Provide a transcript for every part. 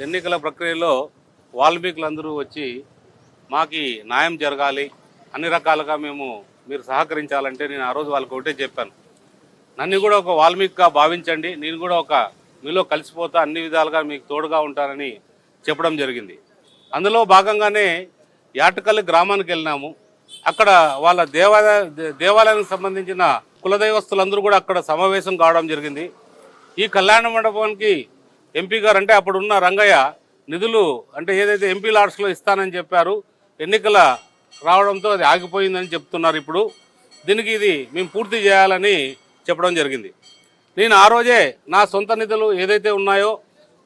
ఎన్నికల ప్రక్రియలో వాల్మీకులందరూ వచ్చి మాకి న్యాయం జరగాలి అన్ని రకాలుగా మేము మీరు సహకరించాలంటే నేను ఆ రోజు వాళ్ళకి ఒకటే చెప్పాను. నన్ను కూడా ఒక వాల్మీకిగా భావించండి నేను కూడా ఒక మీలో కలిసిపోతా అన్ని విధాలుగా మీకు తోడుగా ఉంటానని చెప్పడం జరిగింది. అందులో భాగంగానే యాటకల్లి గ్రామానికి వెళ్ళినాము. అక్కడ వాళ్ళ దేవాలయ దే- దేవాలయానికి సంబంధించిన కులదైవస్తులందరూ కూడా అక్కడ సమావేశం కావడం జరిగింది. ఈ కళ్యాణ మండపానికి ఎంపీ గారు అంటే అప్పుడున్న రంగయ్య నిధులు అంటే ఏదైతే ఎంపీ లాడ్స్లో ఇస్తానని చెప్పారు ఎన్నికల రావడంతో అది ఆగిపోయిందని చెప్తున్నారు ఇప్పుడు. దీనికి ఇది మేము పూర్తి చేయాలని చెప్పడం జరిగింది. నేను ఆ రోజే నా సొంత నిధులు ఏదైతే ఉన్నాయో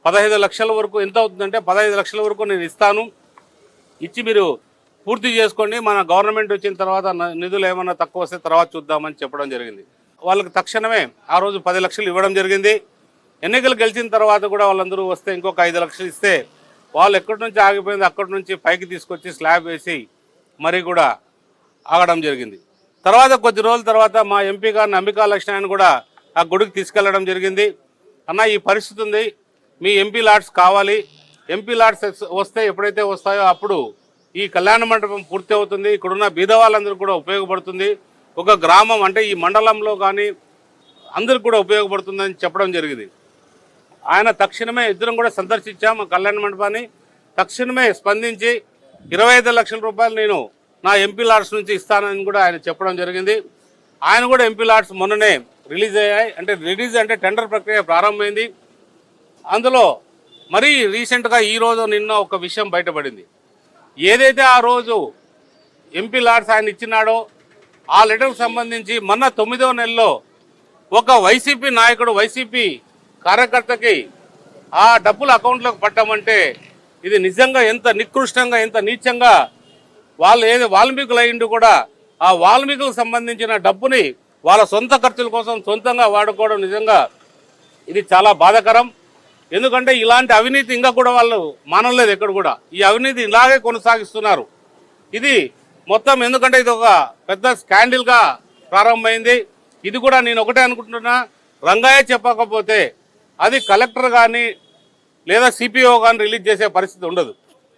పదహైదు లక్షల వరకు ఎంత అవుతుందంటే పదహైదు లక్షల వరకు నేను ఇస్తాను. ఇచ్చి మీరు పూర్తి చేసుకోండి. మన గవర్నమెంట్ వచ్చిన తర్వాత నిధులు ఏమన్నా తక్కువ వస్తే తర్వాత చూద్దామని చెప్పడం జరిగింది. వాళ్ళకి తక్షణమే ఆ రోజు పది లక్షలు ఇవ్వడం జరిగింది. ఎన్నికలు గెలిచిన తర్వాత కూడా వాళ్ళందరూ వస్తే ఇంకొక ఐదు లక్షలు ఇస్తే వాళ్ళు ఎక్కడి నుంచి ఆగిపోయింది అక్కడి నుంచి పైకి తీసుకొచ్చి స్లాబ్ వేసి మరి కూడా ఆగడం జరిగింది. తర్వాత కొద్ది రోజుల తర్వాత మా ఎంపీ గారిని అంబికా లక్ష్మణ్ కూడా ఆ గుడికి తీసుకెళ్ళడం జరిగింది. అన్న ఈ పరిస్థితి ఉంది. మీ ఎంపీ లాట్స్ కావాలి. ఎంపీ లాట్స్ వస్తే ఎప్పుడైతే వస్తాయో అప్పుడు ఈ కళ్యాణ మండపం పూర్తి అవుతుంది. ఇక్కడున్న బీద వాళ్ళందరూ కూడా ఉపయోగపడుతుంది. ఒక గ్రామం అంటే ఈ మండలంలో కానీ అందరికి కూడా ఉపయోగపడుతుందని చెప్పడం జరిగింది. ఆయన తక్షణమే ఇద్దరం కూడా సందర్శించాము కళ్యాణ మండపాన్ని. తక్షణమే స్పందించి ఇరవై ఐదు లక్షల రూపాయలు నేను నా ఎంపీ లాట్స్ నుంచి ఇస్తానని కూడా ఆయన చెప్పడం జరిగింది. ఆయన కూడా ఎంపీ లాట్స్ మొన్ననే రిలీజ్ అయ్యాయి. అంటే రిలీజ్ అంటే టెండర్ ప్రక్రియ ప్రారంభమైంది. అందులో మరీ రీసెంట్గా ఈరోజు నిన్న ఒక విషయం బయటపడింది. ఏదైతే ఆ రోజు ఎంపీ లాట్స్ ఆయన ఇచ్చినాడో ఆ లెటర్కి సంబంధించి మొన్న తొమ్మిదో నెలలో ఒక వైసీపీ నాయకుడు వైసీపీ కార్యకర్తకి ఆ డబ్బులు అకౌంట్లోకి పట్టామంటే ఇది నిజంగా ఎంత నికృష్టంగా ఎంత నీచంగా వాళ్ళు ఏది వాల్మీకులు అయ్యిండు కూడా ఆ వాల్మీకులకు సంబంధించిన డబ్బుని వాళ్ళ సొంత ఖర్చుల కోసం సొంతంగా వాడుకోవడం నిజంగా ఇది చాలా బాధాకరం. ఎందుకంటే ఇలాంటి అవినీతి ఇంకా కూడా వాళ్ళు మానలేదు ఎక్కడ కూడా. ఈ అవినీతి ఇలాగే కొనసాగిస్తున్నారు. ఇది మొత్తం ఎందుకంటే ఇది ఒక పెద్ద స్కాండిల్గా ప్రారంభమైంది. ఇది కూడా నేను ఒకటే అనుకుంటున్నా. రంగయ్య చెప్పకపోతే అది కలెక్టర్ కానీ లేదా సిపిఓ కానీ రిలీజ్ చేసే పరిస్థితి ఉండదు.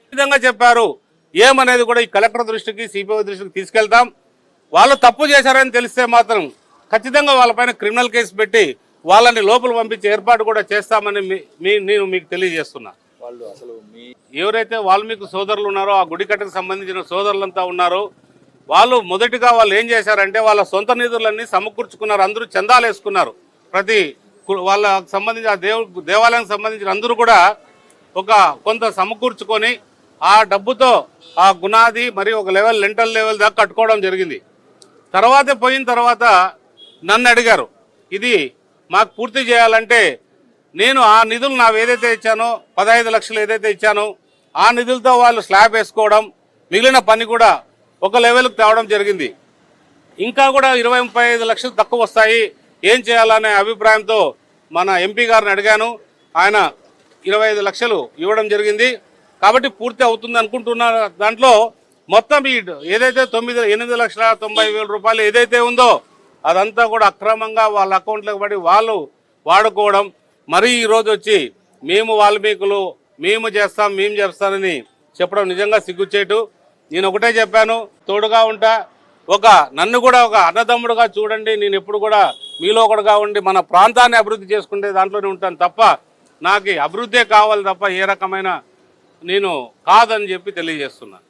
ఈ విధంగా చెప్పారు ఏమనేది కూడా ఈ కలెక్టర్ దృష్టికి సిపిఓ దృష్టికి తీసుకెళ్తాం. వాళ్ళు తప్పు చేశారని తెలిస్తే మాత్రం ఖచ్చితంగా వాళ్ళపైన క్రిమినల్ కేసు పెట్టి వాళ్ళని లోపల పంపించే ఏర్పాటు కూడా చేస్తామని మీ- నేను మీకు తెలియజేస్తున్నా. వాళ్ళు అసలు మీ ఎవరైతే వాల్మీకి సోదరులు ఉన్నారో ఆ గుడి కట్టకు సంబంధించిన సోదరులంతా ఉన్నారో వాళ్ళు మొదటిగా వాళ్ళు ఏం చేశారంటే వాళ్ళ సొంత నిధులన్నీ సమకూర్చుకున్నారు. అందరూ చందాలు వేసుకున్నారు ప్రతి వాళ్ళకు సంబంధించి ఆ దేవు దేవాలయానికి సంబంధించిన అందరూ కూడా ఒక కొంత సమకూర్చుకొని ఆ డబ్బుతో ఆ గునాది మరియు ఒక లెవెల్ లెంటల్ లెవెల్ దాకా కట్టుకోవడం జరిగింది. తర్వాత పోయిన తర్వాత నన్ను అడిగారు ఇది మాకు పూర్తి చేయాలంటే నేను ఆ నిధులు నావేదైతే ఏదైతే ఇచ్చానో పదహైదు లక్షలు ఏదైతే ఇచ్చానో ఆ నిధులతో వాళ్ళు స్లాబ్ వేసుకోవడం మిగిలిన పని కూడా ఒక లెవెల్కి తేవడం జరిగింది. ఇంకా కూడా ఇరవై ముప్పై ఐదు లక్షలు తక్కువ వస్తాయి. ఏం చేయాలనే అభిప్రాయంతో మన ఎంపీ గారిని అడిగాను. ఆయన ఇరవై ఐదు లక్షలు ఇవ్వడం జరిగింది. కాబట్టి పూర్తి అవుతుంది అనుకుంటున్న దాంట్లో మొత్తం ఈ ఏదైతే తొమ్మిది ఎనిమిది లక్షల తొంభై వేల రూపాయలు ఏదైతే ఉందో అదంతా కూడా అక్రమంగా వాళ్ళ అకౌంట్లోకి పడి వాళ్ళు వాడుకోవడం. మరీ ఈరోజు వచ్చి మేము వాల్మీకులు మేము చేస్తాం మేము చేస్తానని చెప్పడం నిజంగా సిగ్గుచేటు. నేను ఒకటే చెప్పాను తోడుగా ఉంటా ఒక నన్ను కూడా ఒక అన్నదమ్ముడుగా చూడండి నేను ఎప్పుడు కూడా మీలో ఒకడుగా ఉండి మన ప్రాంతాన్ని అభివృద్ధి చేసుకుంటే దాంట్లోనే ఉంటాను తప్ప నాకు అభివృద్ధే కావాలి తప్ప ఏ రకమైన నేను కాదని చెప్పి తెలియజేస్తున్నాను